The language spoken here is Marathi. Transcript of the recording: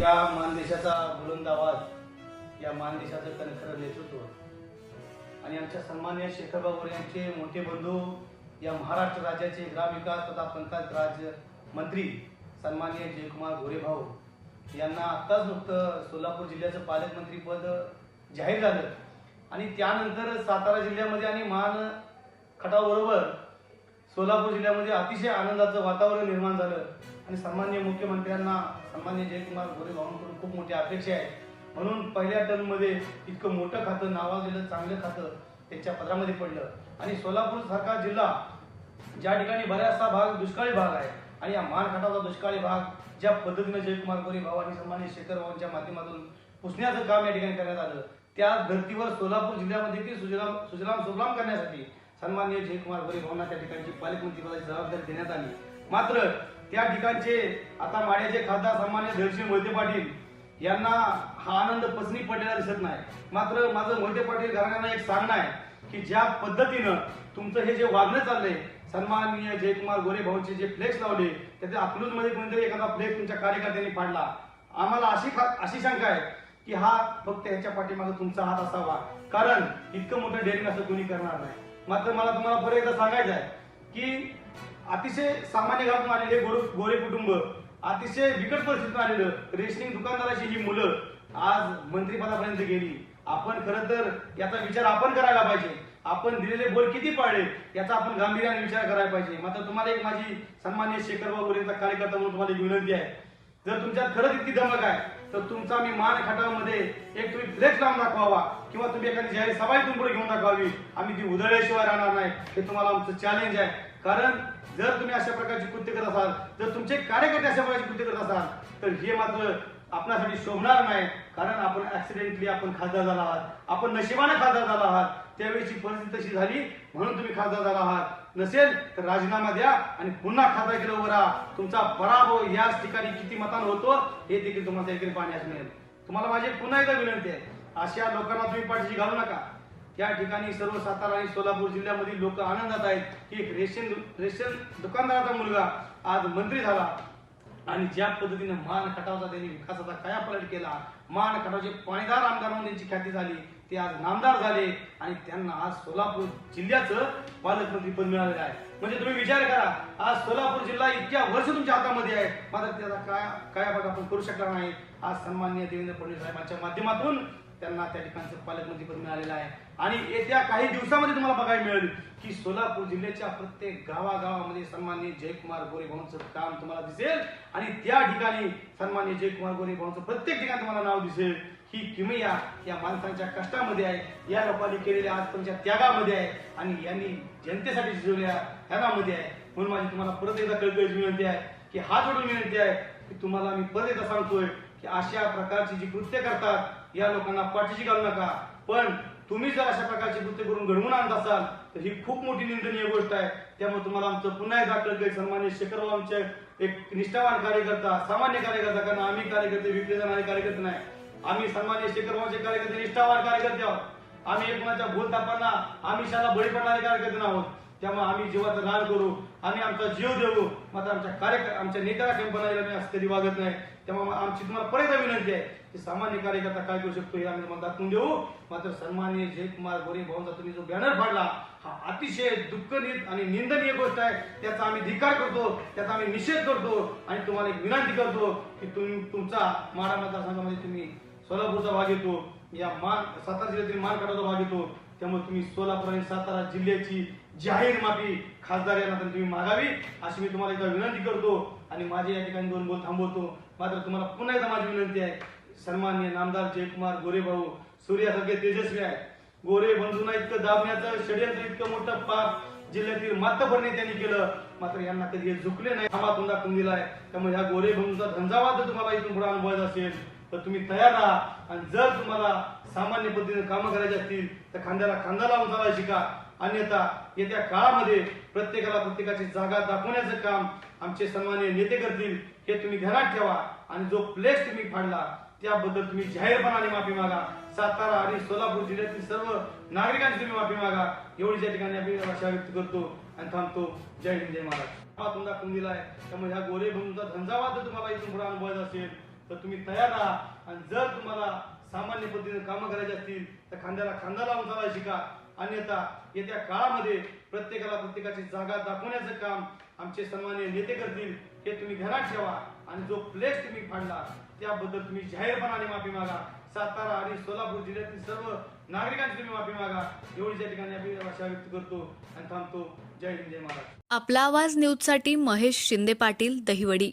या मानदेशाचा बुलंद आवाज या मानदेशाचं कणखरं नेतृत्व आणि आमच्या सन्मान्य शेखरबाबू यांचे मोठे बंधू या महाराष्ट्र राज्याचे ग्रामविकास तथा पंचायत राज मंत्री सन्मान्य जयकुमार गोरेभाऊ यांना आत्ताच नुकतं सोलापूर जिल्ह्याचं पालकमंत्री पद जाहीर झालं. आणि त्यानंतर सातारा जिल्ह्यामध्ये आणि मान खटाबरोबर सोलापूर जिल्ह्यामध्ये अतिशय आनंदाचं वातावरण निर्माण झालं. आणि सन्मान्य मुख्यमंत्र्यांना सन्मान्य जयकुमार गोरे भावांकडून खूप मोठी अपेक्षा आहे. म्हणून पहिल्या टर्ममध्ये इतकं मोठं खातं नावाजलेलं चांगलं खातं त्यांच्या पदरामध्ये पडलं. आणि सोलापूर सारखा जिल्हा ज्या ठिकाणी बऱ्याचसा भाग दुष्काळी भाग आहे आणि या मानखाटाचा दुष्काळी भाग ज्या पद्धतीनं जयकुमार गोरे भाऊ आणि सन्मान्य शेखर भाऊंच्या माध्यमातून पुसण्याचं काम या ठिकाणी करण्यात आलं त्या धर्तीवर सोलापूर जिल्ह्यामध्ये देखील सुजलाम सुजलाम सुफलाम करण्यासाठी सन्मान्य जयकुमार गोरे भाऊंना त्या ठिकाणची पालकमंत्री पदाची जबाबदारी देण्यात आली. मात्र त्या ठिकाणचे आता माड्याचे खासदार सन्मान्य धैर्यसिंह मोहिते पाटील यांना हा आनंद पसनी पडलेला दिसत नाही. मात्र माझं मोहिते पाटील घराण्यांना एक सांगणं आहे की ज्या पद्धतीनं तुमचं हे जे वागणं चाललंय सन्माननीय जयकुमार गोरे भाऊचे जे फ्लेक्स लावले त्याच्या अकलूजमध्ये कोणीतरी एखादा फ्लेक्स तुमच्या कार्यकर्त्यांनी पाडला. आम्हाला अशी खा- अशी शंका आहे की हा फक्त ह्याच्या पाठीमागे तुमचा हात असावा. कारण इतकं मोठं डेअरिंग असं कोणी करणार नाही. मात्र मला तुम्हाला परत एकदा सांगायचं आहे की अतिशय सामान्य घरातून आलेले गोरे गोरे कुटुंब अतिशय बिकट परिस्थितीतून आलेलं रेशनिंग दुकानदाराची ही मुलं आज मंत्रिपदापर्यंत गेली. आपण खरं तर याचा विचार आपण करायला पाहिजे. आपण दिलेले बोल किती पाळले याचा आपण गांभीर्याने विचार करायला पाहिजे. मात्र तुम्हाला एक माझी सन्मान्य शेखरबाबू यांचा कार्यकर्ता म्हणून तुम्हाला एक विनंती आहे. जर तुमच्यात खरंच इतकी धमक आहे तर तुमचा मी मान खटावमध्ये एक तुम्ही फ्लेक्स लावून दाखवावा किंवा तुम्ही एखादी जाहीर सभा पुढे घेऊन दाखवावी. आम्ही ती उधळल्याशिवाय राहणार नाही. हे तुम्हाला आमचं चॅलेंज आहे. कारण जर तुम्ही अशा प्रकारची कृत्य करत असाल जर तुमचे कार्यकर्ते अशा प्रकारची कृत्य करत असाल तर हे मात्र आपणासाठी शोभणार नाही कारण आपण ऍक्सिडेंटली आपण खासदार झाला आहात. आपण नशिबाने खासदार झाला आहात. त्यावेळीची परिस्थिती तशी झाली म्हणून तुम्ही खासदार झाला आहात. नसेल तर राजीनामा द्या आणि पुन्हा खासदार केलं उभं राहा. तुमचा पराभव याच ठिकाणी किती मतान होतो हे देखील तुम्हाला पाहण्यास मिळेल. तुम्हाला माझी पुन्हा एकदा विनंती आहे. अशा लोकांना तुम्ही पाठीशी घालू नका. या ठिकाणी सर्व सातारा आणि सोलापूर जिल्ह्यामधील लोक आनंदात आहेत की एक रेशन रेशन दुकानदाराचा मुलगा आज मंत्री झाला. आणि ज्या पद्धतीने मान खटावचा त्यांनी विकासाचा कायापलट केला मान खटावचे पाणीदार आमदार म्हणून त्यांची ख्याती झाली ते आज नामदार झाले आणि त्यांना आज सोलापूर जिल्ह्याचं पालकमंत्री पद मिळालेलं आहे. म्हणजे तुम्ही विचार करा आज सोलापूर जिल्हा इतक्या वर्ष तुमच्या हातामध्ये आहे मात्र त्याचा काय कायापट आपण करू शकणार नाही. आज सन्माननीय देवेंद्र फडणवीस साहेबांच्या माध्यमातून त्यांना त्या ठिकाणचं पालकमंत्री पद मिळालेलं आहे. आणि येत्या काही दिवसामध्ये तुम्हाला बघायला मिळेल की सोलापूर जिल्ह्याच्या प्रत्येक गावागावामध्ये सन्मान्य जयकुमार गोरे भाऊंचं काम तुम्हाला दिसेल. आणि त्या ठिकाणी सन्मान्य जयकुमार गोरे भाऊंचं प्रत्येक ठिकाणी तुम्हाला नाव दिसेल. ही किमया या माणसांच्या कष्टामध्ये आहे. या लोकांनी केलेल्या आजपर्यंतच्या त्यागामध्ये आहे. आणि यांनी जनतेसाठी झिजवलेल्या त्यागामध्ये आहे. म्हणून माझी तुम्हाला परत एकदा कळकळीची विनंती आहे की हात जोडून विनंती आहे की तुम्हाला मी परत एकदा सांगतोय की अशा प्रकारची जी कृत्य करतात या लोकांना पाठीशी घालू नका. पण तुम्ही जर अशा प्रकारची कृत्य करून घडवून आणत असाल तर ही खूप मोठी निंदनीय गोष्ट आहे. त्यामुळे तुम्हाला आमचं पुन्हा एकदा कळकळी सन्मान्य शेखरराव आमचे एक निष्ठावान कार्यकर्ता सामान्य कार्यकर्ता कारण आम्ही कार्यकर्ते विकले जाणारे कार्यकर्ते नाही. आम्ही सन्मान्य शेखररावचे कार्यकर्ते निष्ठावान कार्यकर्ते आहोत. आम्ही एकमेकांच्या भूल आम्ही शाला बळी पडणारे कार्यकर्ते आहोत. त्यामुळे आम्ही जीवाचं दान करू आम्ही आमचा जीव देऊ. मात्र आमच्या कार्यकर्ता आमच्या नेत्याला कंपनीला मी असं कधी वागत नाही. त्यामुळे आमची तुम्हाला परत विनंती आहे की सामान्य कार्यकर्ता काय करू शकतो हे आम्ही तुम्हाला दाखवून देऊ. मात्र सन्मान्य जयकुमार गोरे भाऊंचा तुम्ही जो बॅनर फाडला हा अतिशय दुःखनीत आणि निंदनीय गोष्ट आहे. त्याचा आम्ही धिकार करतो त्याचा आम्ही निषेध करतो आणि तुम्हाला एक विनंती करतो की तुम्ही तुमचा माडा मतदारसंघामध्ये तुम्ही सोलापूरचा भाग येतो या मान सातारा जिल्ह्यातील मानकाटाचा भाग येतो त्यामुळे तुम्ही सोलापूर आणि सातारा जिल्ह्याची जाहीर माफी खासदार यांना तुम्ही मागावी अशी मी तुम्हाला एकदा विनंती करतो आणि माझे या ठिकाणी दोन बोल थांबवतो. मात्र तुम्हाला पुन्हा एकदा माझी विनंती आहे सन्मान्य नामदार जयकुमार गोरे भाऊ सूर्यासारखे तेजस्वी आहे. गोरे बंधूंना इतकं दाबण्याचं षडयंत्र इतकं मोठं पाप जिल्ह्यातील मातभरणे त्यांनी केलं. मात्र यांना कधी हे झुकले नाही थांबा तुंदा दाखवून दिलाय त्यामुळे ह्या गोरे बंधूंचा धंजावाद तुम्हाला इथून पुढे अनुभवायचा असेल. तर तुम्ही तयार राहा. आणि जर तुम्हाला सामान्य पद्धतीने कामं करायची असतील तर खांद्याला खांदा लावून चालायला शिका. अन्यथा येत्या काळामध्ये प्रत्येकाला प्रत्येकाची जागा दाखवण्याचं काम आमचे सन्मान्य नेते करतील हे तुम्ही ध्यानात ठेवा. आणि जो प्लेस तुम्ही फाडला त्याबद्दल तुम्ही जाहीरपणाने माफी मागा. सातारा आणि सोलापूर जिल्ह्यातील सर्व नागरिकांची तुम्ही माफी मागा. एवढी या ठिकाणी आम्ही आशा व्यक्त करतो आणि थांबतो. जय हिंद जय महाराज हा तुमचा दाखवून आहे. त्यामुळे ह्या गोरे बंधूचा झंझावात जर तुम्हाला इथून पुढे अनुभवायचा असेल. तर तुम्ही तयार राहा. आणि जर तुम्हाला सामान्य पद्धतीने कामं करायची असतील तर खांद्याला खांदा लावून चालायला शिका. अन्यथा येत्या काळामध्ये प्रत्येकाला प्रत्येकाची जागा दाखवण्याचं काम आमचे सन्मान्य नेते करतील हे तुम्ही घरात ठेवा. आणि जो प्लेस तुम्ही फाडला त्याबद्दल तुम्ही जाहीरपणाने माफी मागा. सातारा आणि सोलापूर जिल्ह्यातील सर्व नागरिकांची तुम्ही माफी मागा. एवढी या ठिकाणी आपली आशा व्यक्त करतो आणि थांबतो. जय हिंद जय महाराज आपला आवाज न्यूजसाठी महेश शिंदे पाटील दहिवडी.